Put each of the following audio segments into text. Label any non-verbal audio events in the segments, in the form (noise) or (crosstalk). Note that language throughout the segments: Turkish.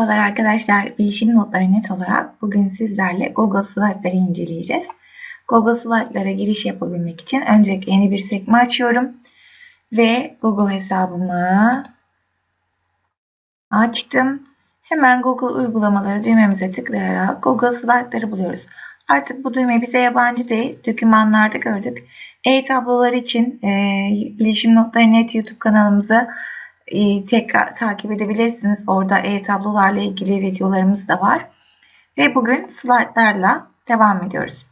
Merhabalar arkadaşlar, Bilişim Notları Net olarak bugün sizlerle Google Slide'ları inceleyeceğiz. Google Slide'lara giriş yapabilmek için önce yeni bir sekme açıyorum ve Google hesabımı açtım. Hemen Google uygulamaları düğmemize tıklayarak Google Slide'ları buluyoruz. Artık bu düğme bize yabancı değil, dokümanlarda gördük. E-tablolar için e, Bilişim Notları Net YouTube kanalımıza e, tekrar takip edebilirsiniz. Orada e-tablolarla ilgili videolarımız da var. Ve bugün slaytlarla devam ediyoruz.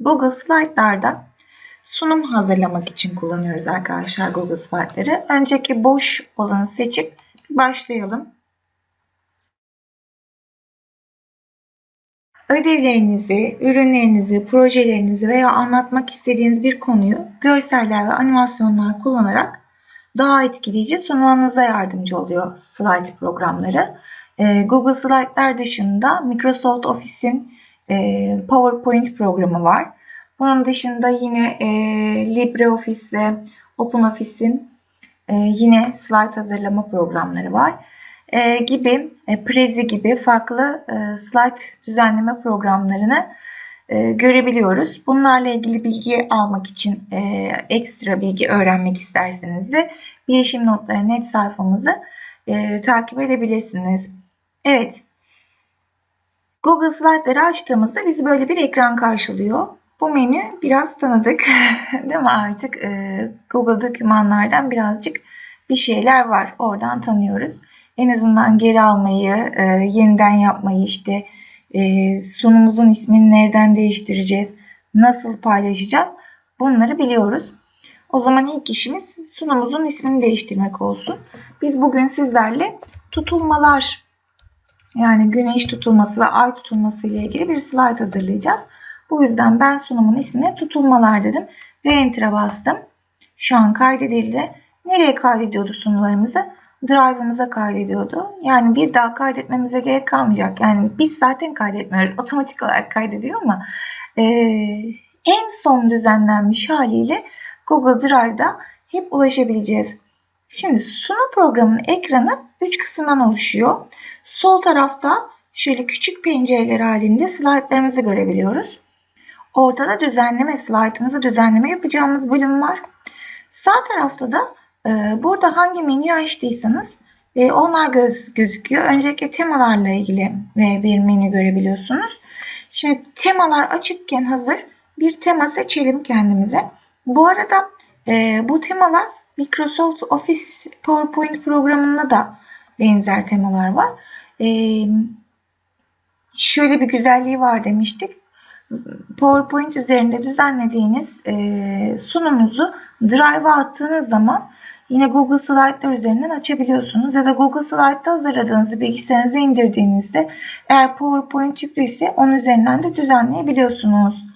Google Slide'larda sunum hazırlamak için kullanıyoruz arkadaşlar Google Slide'ları. Önceki boş olanı seçip başlayalım. Ödevlerinizi, ürünlerinizi, projelerinizi veya anlatmak istediğiniz bir konuyu görseller ve animasyonlar kullanarak daha etkileyici sunmanıza yardımcı oluyor slide programları. Ee, Google Slide'lar dışında Microsoft Office'in e, PowerPoint programı var. Bunun dışında yine e, LibreOffice ve OpenOffice'in e, yine slide hazırlama programları var. gibi Prezi gibi farklı slide düzenleme programlarını e, görebiliyoruz. Bunlarla ilgili bilgi almak için e, ekstra bilgi öğrenmek isterseniz de bilişim notları net sayfamızı e, takip edebilirsiniz. Evet. Google Slide'ları açtığımızda bizi böyle bir ekran karşılıyor. Bu menü biraz tanıdık. (laughs) Değil mi artık? E, Google dokümanlardan birazcık bir şeyler var. Oradan tanıyoruz. En azından geri almayı, e, yeniden yapmayı işte e, sunumumuzun ismini nereden değiştireceğiz, nasıl paylaşacağız bunları biliyoruz. O zaman ilk işimiz sunumumuzun ismini değiştirmek olsun. Biz bugün sizlerle tutulmalar yani güneş tutulması ve ay tutulması ile ilgili bir slide hazırlayacağız. Bu yüzden ben sunumun ismine tutulmalar dedim ve enter'a bastım. Şu an kaydedildi. Nereye kaydediyordu sunularımızı? Drive'ımıza kaydediyordu. Yani bir daha kaydetmemize gerek kalmayacak. Yani biz zaten kaydetmiyoruz. Otomatik olarak kaydediyor ama e, en son düzenlenmiş haliyle Google Drive'da hep ulaşabileceğiz. Şimdi sunum programının ekranı 3 kısımdan oluşuyor. Sol tarafta şöyle küçük pencereler halinde slaytlarımızı görebiliyoruz. Ortada düzenleme, slaytımızı düzenleme yapacağımız bölüm var. Sağ tarafta da burada hangi menüyü açtıysanız e, onlar göz, gözüküyor. Öncelikle temalarla ilgili bir menü görebiliyorsunuz. Şimdi temalar açıkken hazır bir tema seçelim kendimize. Bu arada e, bu temalar Microsoft Office PowerPoint programında da benzer temalar var. E, şöyle bir güzelliği var demiştik. PowerPoint üzerinde düzenlediğiniz sunumunuzu Drive'a attığınız zaman Yine Google Slide'lar üzerinden açabiliyorsunuz ya da Google Slide'da hazırladığınızı bilgisayarınıza indirdiğinizde eğer PowerPoint yüklüyse onun üzerinden de düzenleyebiliyorsunuz.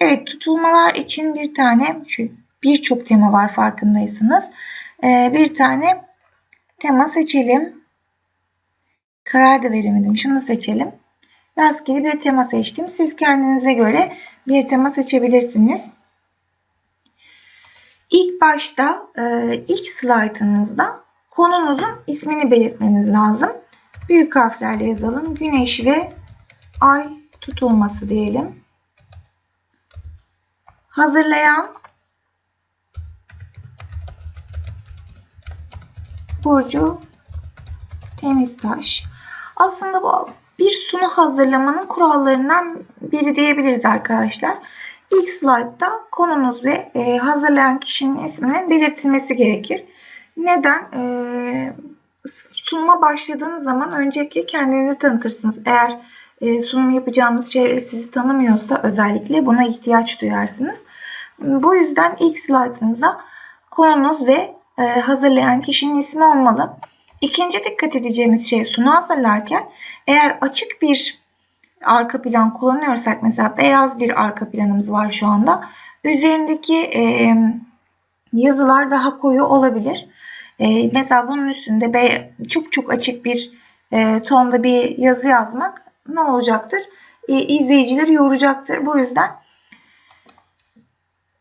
Evet tutulmalar için bir tane birçok tema var farkındaysanız. Ee, bir tane tema seçelim. Karar da veremedim. Şunu seçelim. Rastgele bir tema seçtim. Siz kendinize göre bir tema seçebilirsiniz. İlk başta e, ilk slaytınızda konunuzun ismini belirtmeniz lazım. Büyük harflerle yazalım. Güneş ve ay tutulması diyelim. Hazırlayan Burcu Temiztaş. Aslında bu bir sunu hazırlamanın kurallarından biri diyebiliriz arkadaşlar. İlk slaytta konunuz ve e, hazırlayan kişinin isminin belirtilmesi gerekir. Neden? E, sunuma başladığınız zaman öncelikle kendinizi tanıtırsınız. Eğer e, sunum yapacağınız çevre sizi tanımıyorsa özellikle buna ihtiyaç duyarsınız. Bu yüzden ilk slaytınıza konunuz ve e, hazırlayan kişinin ismi olmalı. İkinci dikkat edeceğimiz şey sunu hazırlarken eğer açık bir arka plan kullanıyorsak mesela beyaz bir arka planımız var şu anda. Üzerindeki e, yazılar daha koyu olabilir. E, mesela bunun üstünde be, çok çok açık bir e, tonda bir yazı yazmak ne olacaktır? E, izleyicileri yoracaktır. Bu yüzden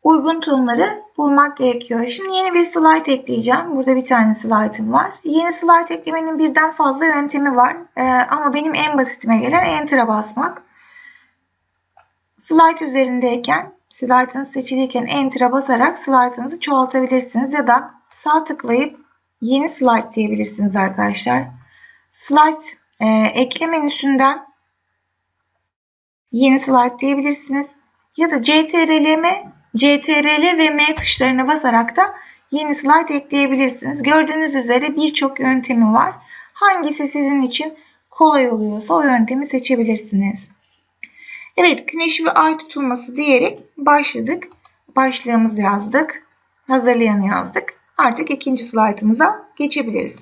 uygun tonları bulmak gerekiyor. Şimdi yeni bir slide ekleyeceğim. Burada bir tane slide'ım var. Yeni slide eklemenin birden fazla yöntemi var. Ee, ama benim en basitime gelen Enter'a basmak. Slide üzerindeyken, slide'ınız seçiliyken Enter'a basarak slide'ınızı çoğaltabilirsiniz. Ya da sağ tıklayıp yeni slide diyebilirsiniz arkadaşlar. Slide e, ekle menüsünden yeni slide diyebilirsiniz. Ya da CTRL, CTRL ve M tuşlarına basarak da yeni slide ekleyebilirsiniz. Gördüğünüz üzere birçok yöntemi var. Hangisi sizin için kolay oluyorsa o yöntemi seçebilirsiniz. Evet, güneş ve ay tutulması diyerek başladık. Başlığımızı yazdık. Hazırlayanı yazdık. Artık ikinci slaytımıza geçebiliriz.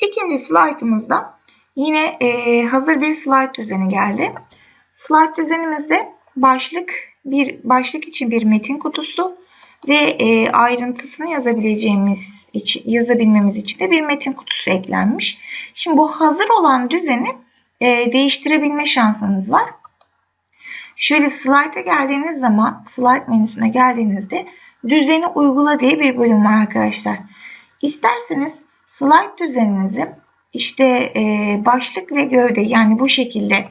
İkinci slaytımızda yine hazır bir slayt düzeni geldi. Slayt düzenimizde başlık bir başlık için bir metin kutusu ve e, ayrıntısını yazabileceğimiz için, yazabilmemiz için de bir metin kutusu eklenmiş. Şimdi bu hazır olan düzeni e, değiştirebilme şansınız var. Şöyle slide'a geldiğiniz zaman slide menüsüne geldiğinizde düzeni uygula diye bir bölüm var arkadaşlar. İsterseniz slide düzeninizi işte e, başlık ve gövde yani bu şekilde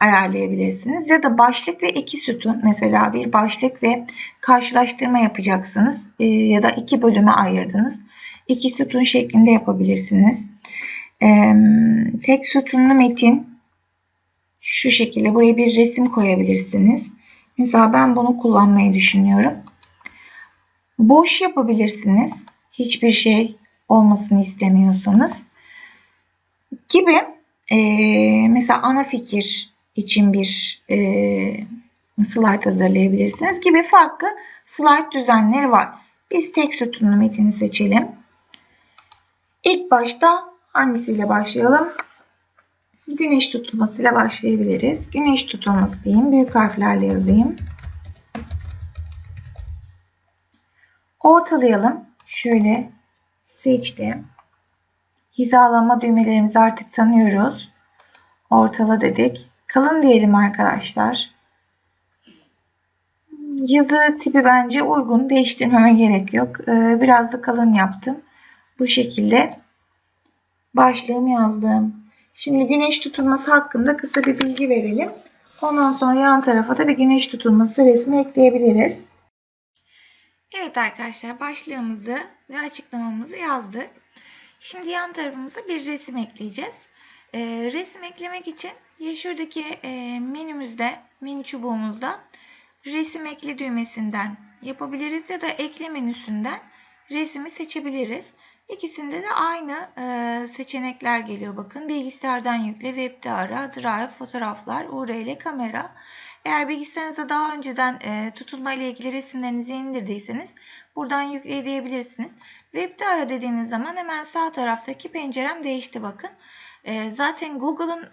ayarlayabilirsiniz. Ya da başlık ve iki sütun mesela bir başlık ve karşılaştırma yapacaksınız. E, ya da iki bölüme ayırdınız. İki sütun şeklinde yapabilirsiniz. E, tek sütunlu metin şu şekilde buraya bir resim koyabilirsiniz. Mesela ben bunu kullanmayı düşünüyorum. Boş yapabilirsiniz. Hiçbir şey olmasını istemiyorsanız. Gibi e, mesela ana fikir için bir e, slide hazırlayabilirsiniz gibi farklı slide düzenleri var. Biz tek sütunlu metini seçelim. İlk başta hangisiyle başlayalım? Güneş tutulmasıyla başlayabiliriz. Güneş tutulması diyeyim. Büyük harflerle yazayım. Ortalayalım. Şöyle seçtim. Hizalama düğmelerimizi artık tanıyoruz. Ortala dedik. Kalın diyelim arkadaşlar. Yazı tipi bence uygun. Değiştirmeme gerek yok. Ee, biraz da kalın yaptım. Bu şekilde başlığımı yazdım. Şimdi güneş tutulması hakkında kısa bir bilgi verelim. Ondan sonra yan tarafa da bir güneş tutulması resmi ekleyebiliriz. Evet arkadaşlar başlığımızı ve açıklamamızı yazdık. Şimdi yan tarafımıza bir resim ekleyeceğiz. E, resim eklemek için ya şuradaki e, menümüzde, menü çubuğumuzda resim ekle düğmesinden yapabiliriz ya da ekle menüsünden resmi seçebiliriz. İkisinde de aynı e, seçenekler geliyor bakın. Bilgisayardan yükle, webde ara, drive, fotoğraflar, URL, kamera. Eğer bilgisayarınızda daha önceden e, tutulma ile ilgili resimlerinizi indirdiyseniz buradan yükleyebilirsiniz. Webde ara dediğiniz zaman hemen sağ taraftaki pencerem değişti bakın. E, zaten Google'ın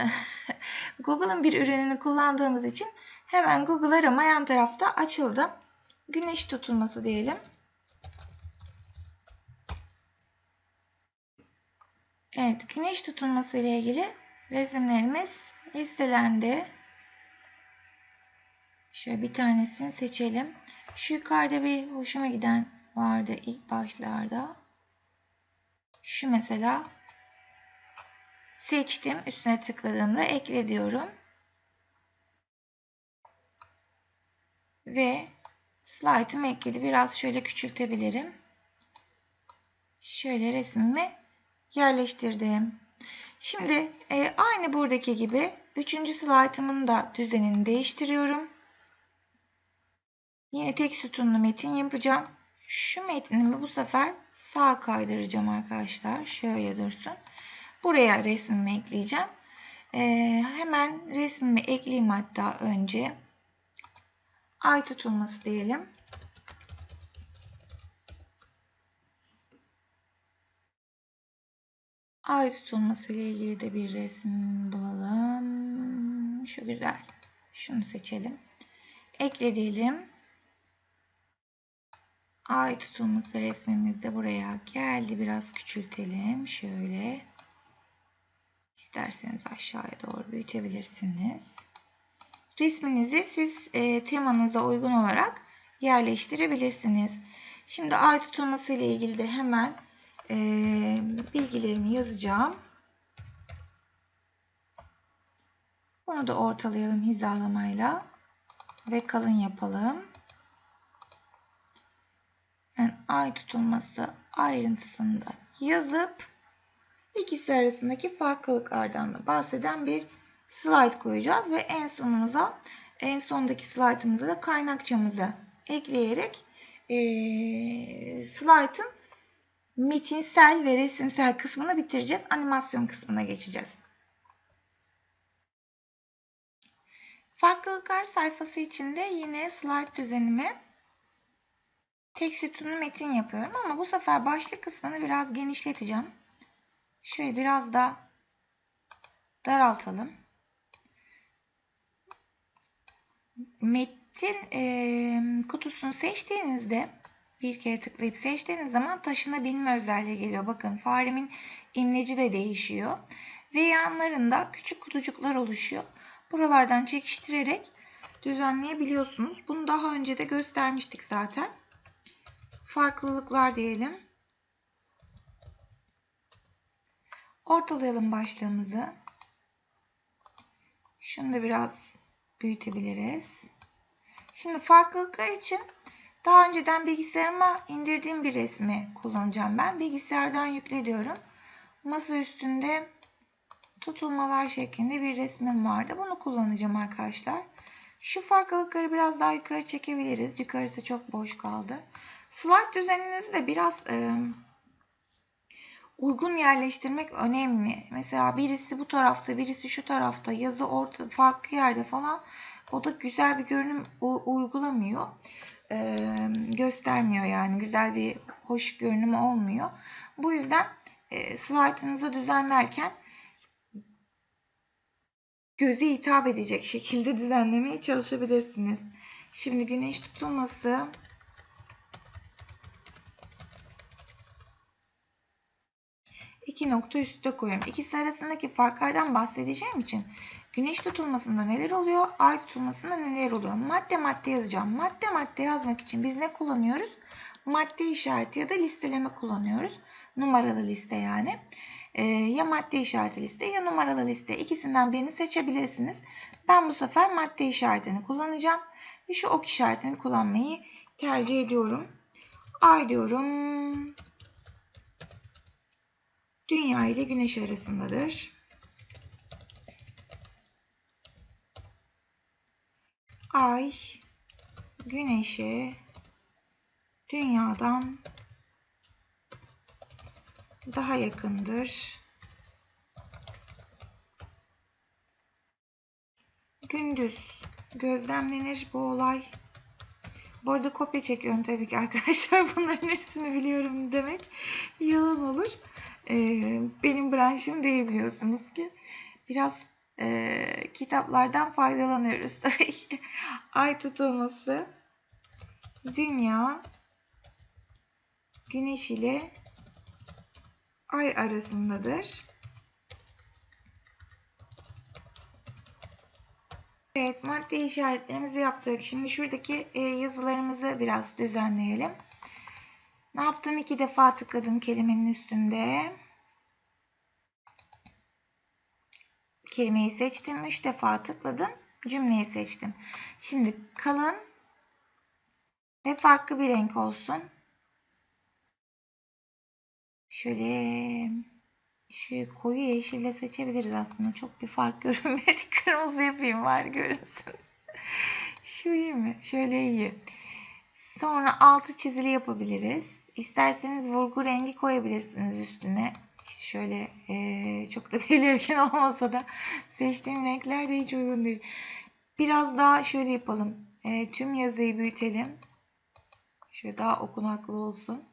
(laughs) Google'ın bir ürününü kullandığımız için hemen Google arama yan tarafta açıldı. Güneş tutulması diyelim. Evet, güneş tutulması ile ilgili resimlerimiz listelendi. Şöyle bir tanesini seçelim. Şu yukarıda bir hoşuma giden vardı ilk başlarda. Şu mesela seçtim. Üstüne tıkladığımda ekle diyorum. Ve slide'ımı ekledi. Biraz şöyle küçültebilirim. Şöyle resmimi yerleştirdim. Şimdi e, aynı buradaki gibi üçüncü slaytımın da düzenini değiştiriyorum. Yine tek sütunlu metin yapacağım. Şu metnimi bu sefer sağa kaydıracağım arkadaşlar. Şöyle dursun. Buraya resmimi ekleyeceğim. E, hemen resmimi ekleyeyim hatta önce. Ay tutulması diyelim. Ay tutulması ile ilgili de bir resim bulalım. Şu güzel. Şunu seçelim. Ekle diyelim. Ay tutulması resmimiz de buraya geldi. Biraz küçültelim. Şöyle. İsterseniz aşağıya doğru büyütebilirsiniz. Resminizi siz e, temanıza uygun olarak yerleştirebilirsiniz. Şimdi ay tutulması ile ilgili de hemen e, bilgilerimi yazacağım. Bunu da ortalayalım hizalamayla ve kalın yapalım. Yani ay tutulması ayrıntısında yazıp ikisi arasındaki farklılıklardan da bahseden bir slide koyacağız ve en sonumuza en sondaki slaytımıza da kaynakçamızı ekleyerek e, slaytın metinsel ve resimsel kısmını bitireceğiz. Animasyon kısmına geçeceğiz. Farklılıklar sayfası içinde yine slide düzenimi tek sütunlu metin yapıyorum ama bu sefer başlık kısmını biraz genişleteceğim. Şöyle biraz da daraltalım. Metin e, kutusunu seçtiğinizde bir kere tıklayıp seçtiğiniz zaman taşınabilme özelliği geliyor. Bakın faremin imleci de değişiyor. Ve yanlarında küçük kutucuklar oluşuyor. Buralardan çekiştirerek düzenleyebiliyorsunuz. Bunu daha önce de göstermiştik zaten. Farklılıklar diyelim. Ortalayalım başlığımızı. Şunu da biraz büyütebiliriz. Şimdi farklılıklar için daha önceden bilgisayarıma indirdiğim bir resmi kullanacağım ben. Bilgisayardan yükle diyorum. Masa üstünde tutulmalar şeklinde bir resmim vardı. Bunu kullanacağım arkadaşlar. Şu farklılıkları biraz daha yukarı çekebiliriz. Yukarısı çok boş kaldı. Slide düzeninizi de biraz uygun yerleştirmek önemli. Mesela birisi bu tarafta, birisi şu tarafta, yazı orta farklı yerde falan. O da güzel bir görünüm uygulamıyor. Ee, göstermiyor yani. Güzel bir hoş görünümü olmuyor. Bu yüzden e, slaytınızı düzenlerken göze hitap edecek şekilde (laughs) düzenlemeye çalışabilirsiniz. Şimdi güneş tutulması iki nokta üstte koyuyorum. İkisi arasındaki farklardan bahsedeceğim için güneş tutulmasında neler oluyor, ay tutulmasında neler oluyor? Madde madde yazacağım. Madde madde yazmak için biz ne kullanıyoruz? Madde işareti ya da listeleme kullanıyoruz. Numaralı liste yani. Ee, ya madde işareti liste ya numaralı liste. İkisinden birini seçebilirsiniz. Ben bu sefer madde işaretini kullanacağım. Şu ok işaretini kullanmayı tercih ediyorum. Ay diyorum. Dünya ile Güneş arasındadır. Ay Güneş'e Dünya'dan daha yakındır. Gündüz gözlemlenir bu olay. Bu arada kopya çekiyorum tabii ki arkadaşlar. (laughs) Bunların hepsini biliyorum demek yalan olur. Ee, benim branşım değil biliyorsunuz ki. Biraz e, kitaplardan faydalanıyoruz (laughs) tabii ki. Ay tutulması Dünya Güneş ile Ay arasındadır. Evet madde işaretlerimizi yaptık. Şimdi şuradaki e, yazılarımızı biraz düzenleyelim. Ne yaptım? İki defa tıkladım kelimenin üstünde. Kelimeyi seçtim. Üç defa tıkladım. Cümleyi seçtim. Şimdi kalın ve farklı bir renk olsun. Şöyle şu koyu yeşille seçebiliriz aslında. Çok bir fark (laughs) görünmedi. Kırmızı yapayım var görünsün. (laughs) şu iyi mi? Şöyle iyi. Sonra altı çizili yapabiliriz. İsterseniz vurgu rengi koyabilirsiniz üstüne. İşte şöyle e, çok da (laughs) belirgin olmasa da seçtiğim renkler de hiç uygun değil. Biraz daha şöyle yapalım. E, tüm yazıyı büyütelim. Şöyle daha okunaklı olsun.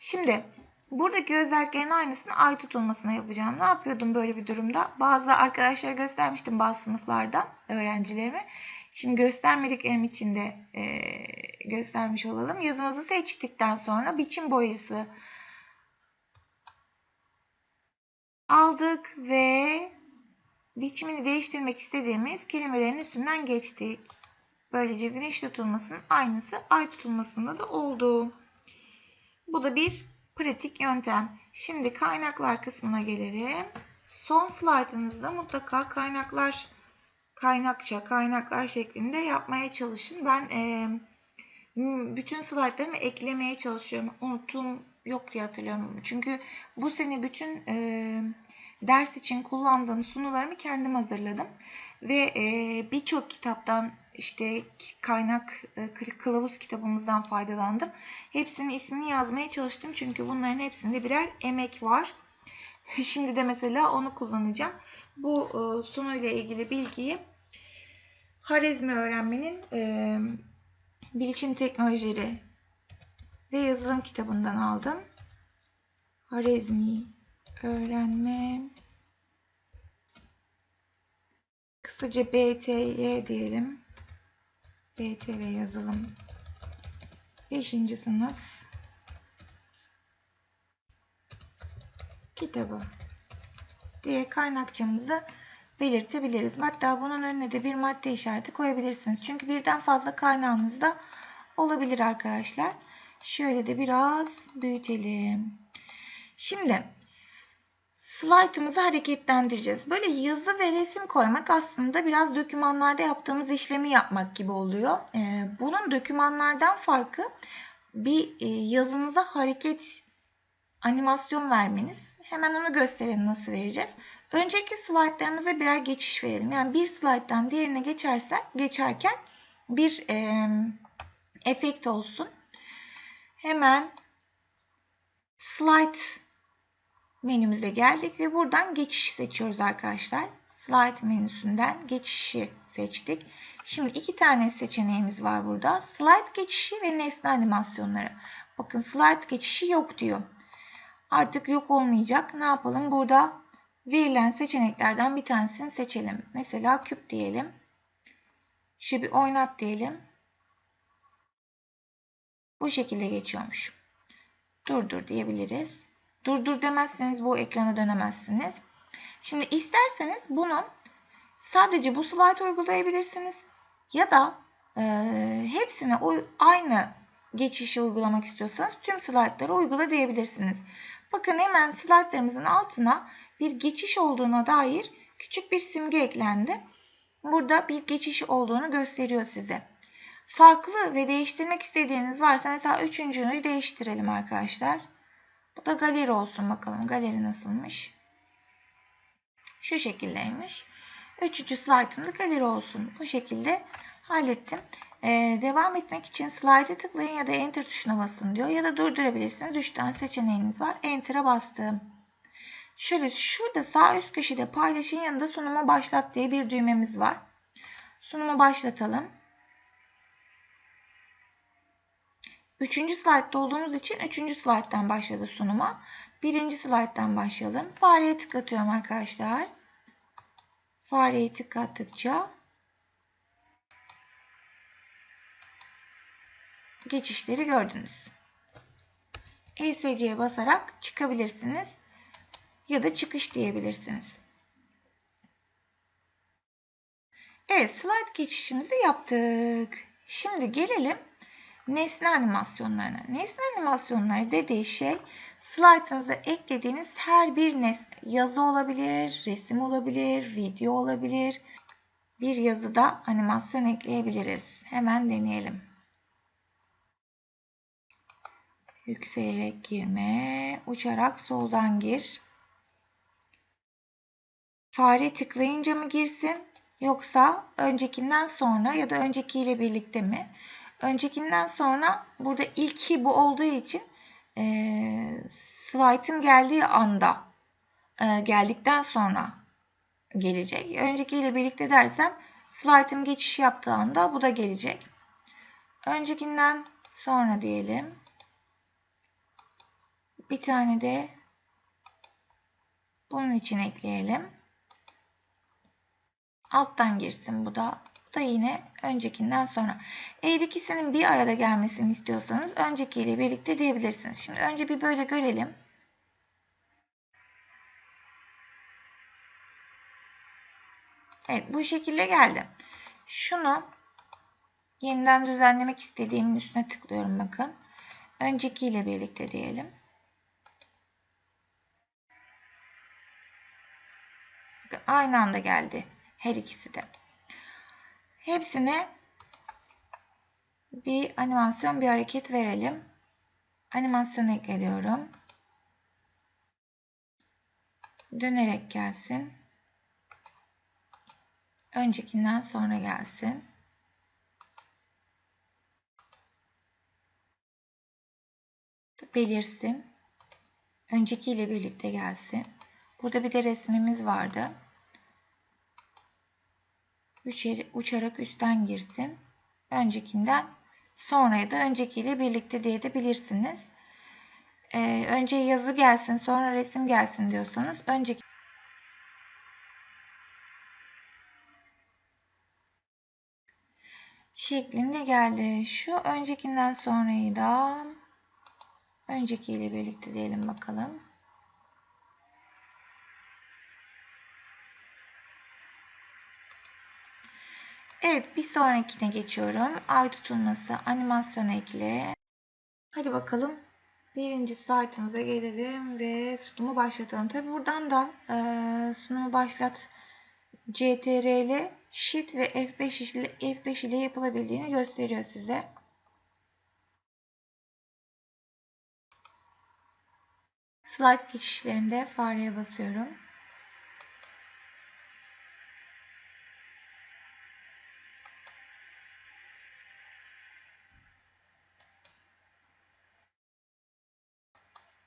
Şimdi buradaki özelliklerin aynısını ay tutulmasına yapacağım. Ne yapıyordum böyle bir durumda? Bazı arkadaşlar göstermiştim bazı sınıflarda öğrencilerime. Şimdi göstermediklerim için de e, göstermiş olalım. Yazımızı seçtikten sonra biçim boyası aldık ve biçimini değiştirmek istediğimiz kelimelerin üstünden geçtik. Böylece güneş tutulmasının aynısı ay tutulmasında da oldu. Bu da bir pratik yöntem. Şimdi kaynaklar kısmına gelelim. Son slaytınızda mutlaka kaynaklar kaynakça kaynaklar şeklinde yapmaya çalışın. Ben e, bütün slaytlarımı eklemeye çalışıyorum. Unuttuğum yok diye hatırlıyorum. Çünkü bu sene bütün e, ders için kullandığım sunularımı kendim hazırladım. Ve e, birçok kitaptan işte kaynak e, kılavuz kitabımızdan faydalandım. Hepsinin ismini yazmaya çalıştım. Çünkü bunların hepsinde birer emek var. (laughs) Şimdi de mesela onu kullanacağım. Bu e, sunu ile ilgili bilgiyi Harizmi öğrenmenin e, bilişim teknolojileri ve yazılım kitabından aldım. Harizmi öğrenme kısaca BTY diyelim. BT ve yazılım 5. sınıf kitabı diye kaynakçamızı belirtebiliriz. Hatta bunun önüne de bir madde işareti koyabilirsiniz. Çünkü birden fazla kaynağınız da olabilir arkadaşlar. Şöyle de biraz büyütelim. Şimdi slaytımızı hareketlendireceğiz. Böyle yazı ve resim koymak aslında biraz dokümanlarda yaptığımız işlemi yapmak gibi oluyor. Ee, bunun dokümanlardan farkı bir e, yazınıza hareket animasyon vermeniz. Hemen onu gösterelim nasıl vereceğiz. Önceki slaytlarımıza birer geçiş verelim. Yani bir slayttan diğerine geçersen, geçerken bir e, efekt olsun. Hemen slide menümüze geldik ve buradan geçiş seçiyoruz arkadaşlar. Slide menüsünden geçişi seçtik. Şimdi iki tane seçeneğimiz var burada. Slide geçişi ve nesne animasyonları. Bakın slide geçişi yok diyor. Artık yok olmayacak. Ne yapalım? Burada verilen seçeneklerden bir tanesini seçelim. Mesela küp diyelim. Şöyle bir oynat diyelim. Bu şekilde geçiyormuş. Durdur diyebiliriz. Durdur demezseniz bu ekrana dönemezsiniz. Şimdi isterseniz bunu sadece bu slide uygulayabilirsiniz. Ya da e, hepsine aynı geçişi uygulamak istiyorsanız tüm slaytları uygula diyebilirsiniz. Bakın hemen slaytlarımızın altına bir geçiş olduğuna dair küçük bir simge eklendi. Burada bir geçiş olduğunu gösteriyor size. Farklı ve değiştirmek istediğiniz varsa mesela üçüncünü değiştirelim arkadaşlar. Bu da galeri olsun bakalım. Galeri nasılmış? Şu şekildeymiş. Üçüncü slaytım da galeri olsun. Bu şekilde hallettim. Ee, devam etmek için slide'e tıklayın ya da enter tuşuna basın diyor. Ya da durdurabilirsiniz. 3 tane seçeneğiniz var. Enter'a bastım. Şöyle şurada sağ üst köşede paylaşın yanında sunumu başlat diye bir düğmemiz var. Sunumu başlatalım. Üçüncü slaytta olduğumuz için üçüncü slayttan başladı sunuma. Birinci slayttan başlayalım. Fareye tıklatıyorum arkadaşlar. Fareyi tıklattıkça geçişleri gördünüz. ESC'ye basarak çıkabilirsiniz ya da çıkış diyebilirsiniz. Evet slide geçişimizi yaptık. Şimdi gelelim nesne animasyonlarına. Nesne animasyonları dediği şey slaytınıza eklediğiniz her bir nesne. Yazı olabilir, resim olabilir, video olabilir. Bir yazıda animasyon ekleyebiliriz. Hemen deneyelim. Yükselerek girme, uçarak soldan gir. Fare tıklayınca mı girsin yoksa öncekinden sonra ya da öncekiyle birlikte mi? Öncekinden sonra burada ilki bu olduğu için e, slide'ım geldiği anda e, geldikten sonra gelecek. Öncekiyle birlikte dersem slide'ım geçiş yaptığı anda bu da gelecek. Öncekinden sonra diyelim. Bir tane de bunun için ekleyelim. Alttan girsin bu da. Da yine öncekinden sonra. Eğer ikisinin bir arada gelmesini istiyorsanız öncekiyle birlikte diyebilirsiniz. Şimdi önce bir böyle görelim. Evet bu şekilde geldi. Şunu Yeniden düzenlemek istediğimin üstüne tıklıyorum bakın. Önceki ile birlikte diyelim. Aynı anda geldi her ikisi de. Hepsine bir animasyon, bir hareket verelim. Animasyon ekliyorum. Dönerek gelsin. Öncekinden sonra gelsin. Belirsin. Önceki ile birlikte gelsin. Burada bir de resmimiz vardı. Uçarak üstten girsin. Öncekinden sonra ya da öncekiyle birlikte diye de bilirsiniz. Ee, önce yazı gelsin sonra resim gelsin diyorsanız önceki şeklinde geldi. Şu öncekinden sonrayı da öncekiyle birlikte diyelim bakalım. Evet bir sonrakine geçiyorum. Ay tutulması animasyon ekle. Hadi bakalım. Birinci slaytımıza gelelim ve sunumu başlatalım. Tabi buradan da e, sunumu başlat CTRL Shift ve F5 ile, F5 ile yapılabildiğini gösteriyor size. Slide geçişlerinde fareye basıyorum.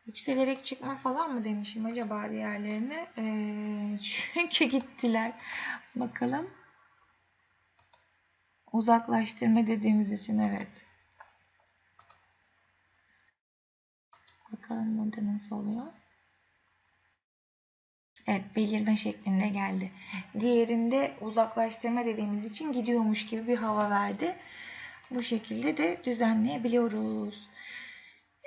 Yükselerek çıkma falan mı demişim acaba diğerlerine? Ee, çünkü (laughs) gittiler. Bakalım. Uzaklaştırma dediğimiz için evet. Bakalım burada nasıl oluyor. Evet belirme şeklinde geldi. Diğerinde uzaklaştırma dediğimiz için gidiyormuş gibi bir hava verdi. Bu şekilde de düzenleyebiliyoruz.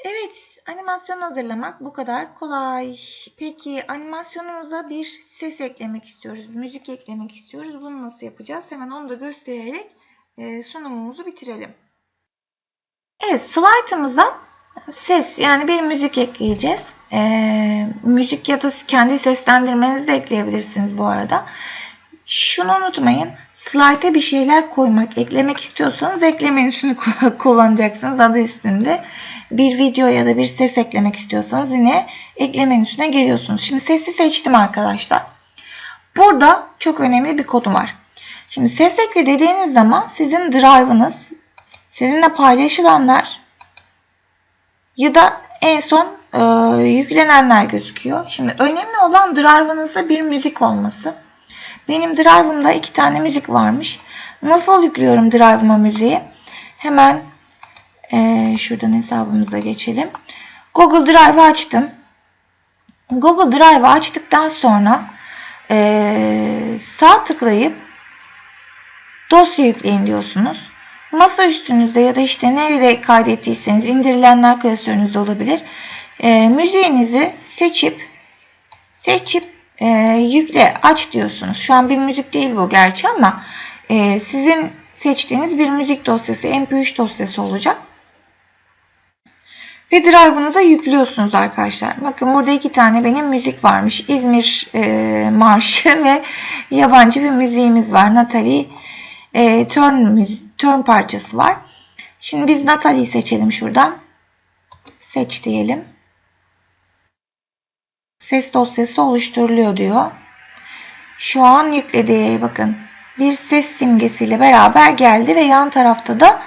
Evet, animasyon hazırlamak bu kadar kolay. Peki animasyonumuza bir ses eklemek istiyoruz, müzik eklemek istiyoruz. Bunu nasıl yapacağız? Hemen onu da göstererek e, sunumumuzu bitirelim. Evet, slaytımıza ses yani bir müzik ekleyeceğiz. E, müzik ya da kendi seslendirmenizi de ekleyebilirsiniz bu arada. Şunu unutmayın. Slide'e bir şeyler koymak, eklemek istiyorsanız ekleme menüsünü (laughs) kullanacaksınız adı üstünde. Bir video ya da bir ses eklemek istiyorsanız yine ekleme menüsüne geliyorsunuz. Şimdi sesi seçtim arkadaşlar. Burada çok önemli bir konu var. Şimdi ses ekle dediğiniz zaman sizin drive'ınız, sizinle paylaşılanlar ya da en son e, yüklenenler gözüküyor. Şimdi önemli olan drive'ınızda bir müzik olması. Benim Drive'ımda iki tane müzik varmış. Nasıl yüklüyorum Drive'ıma müziği? Hemen e, şuradan hesabımıza geçelim. Google Drive'ı açtım. Google Drive'ı açtıktan sonra e, sağ tıklayıp dosya yükleyin diyorsunuz. Masa üstünüzde ya da işte nerede kaydettiyseniz indirilenler klasörünüzde olabilir. E, müziğinizi seçip seçip e, yükle aç diyorsunuz. Şu an bir müzik değil bu gerçi ama e, sizin seçtiğiniz bir müzik dosyası MP3 dosyası olacak. Ve drive'ınıza yüklüyorsunuz arkadaşlar. Bakın burada iki tane benim müzik varmış. İzmir e, Marşı (laughs) ve yabancı bir müziğimiz var. Natalie e, Turn, Turn parçası var. Şimdi biz Natalie'yi seçelim şuradan. Seç diyelim ses dosyası oluşturuluyor diyor. Şu an yüklediği bakın bir ses simgesiyle beraber geldi ve yan tarafta da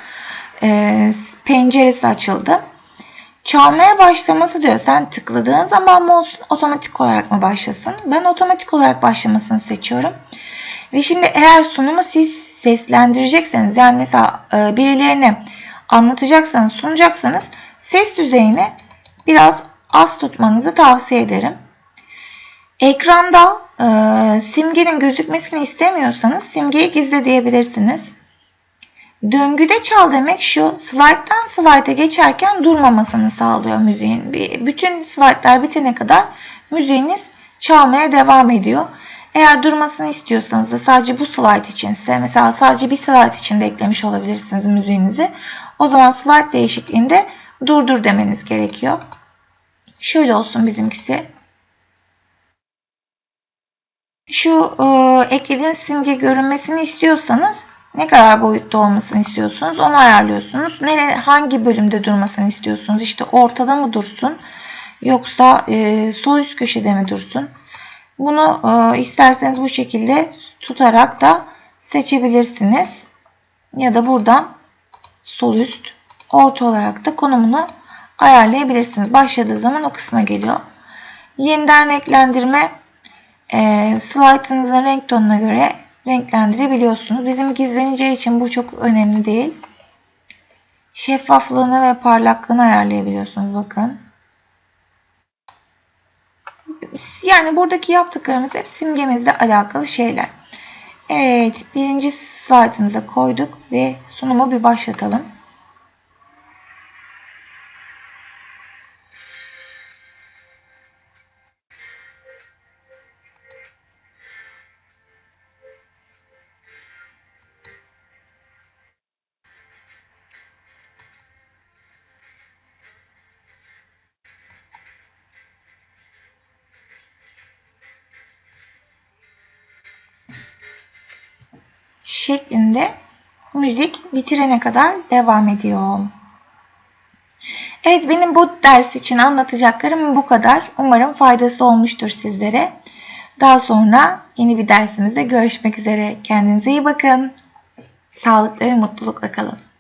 e, penceresi açıldı. Çalmaya başlaması diyor. Sen tıkladığın zaman mı olsun otomatik olarak mı başlasın? Ben otomatik olarak başlamasını seçiyorum. Ve şimdi eğer sunumu siz seslendirecekseniz yani mesela e, birilerine anlatacaksanız sunacaksanız ses düzeyini biraz az tutmanızı tavsiye ederim. Ekranda e, simgenin gözükmesini istemiyorsanız simgeyi gizle diyebilirsiniz. Döngüde çal demek şu slide'dan slide'a geçerken durmamasını sağlıyor müziğin. Bütün slide'lar bitene kadar müziğiniz çalmaya devam ediyor. Eğer durmasını istiyorsanız da sadece bu slide içinse mesela sadece bir slide için de eklemiş olabilirsiniz müziğinizi. O zaman slide değişikliğinde durdur demeniz gerekiyor. Şöyle olsun bizimkisi. Şu e, eklediğiniz simge görünmesini istiyorsanız ne kadar boyutta olmasını istiyorsunuz onu ayarlıyorsunuz. Nere, hangi bölümde durmasını istiyorsunuz? İşte ortada mı dursun yoksa e, sol üst köşede mi dursun? Bunu e, isterseniz bu şekilde tutarak da seçebilirsiniz. Ya da buradan sol üst, orta olarak da konumunu ayarlayabilirsiniz. Başladığı zaman o kısma geliyor. Yeniden renklendirme e, slide'ınızın renk tonuna göre renklendirebiliyorsunuz. Bizim gizleneceği için bu çok önemli değil. Şeffaflığını ve parlaklığını ayarlayabiliyorsunuz. Bakın. Yani buradaki yaptıklarımız hep simgemizle alakalı şeyler. Evet. Birinci slide'ımıza koyduk ve sunumu bir başlatalım. Bitirene kadar devam ediyor. Evet benim bu ders için anlatacaklarım bu kadar. Umarım faydası olmuştur sizlere. Daha sonra yeni bir dersimizde görüşmek üzere. Kendinize iyi bakın. Sağlıklı ve mutlulukla kalın.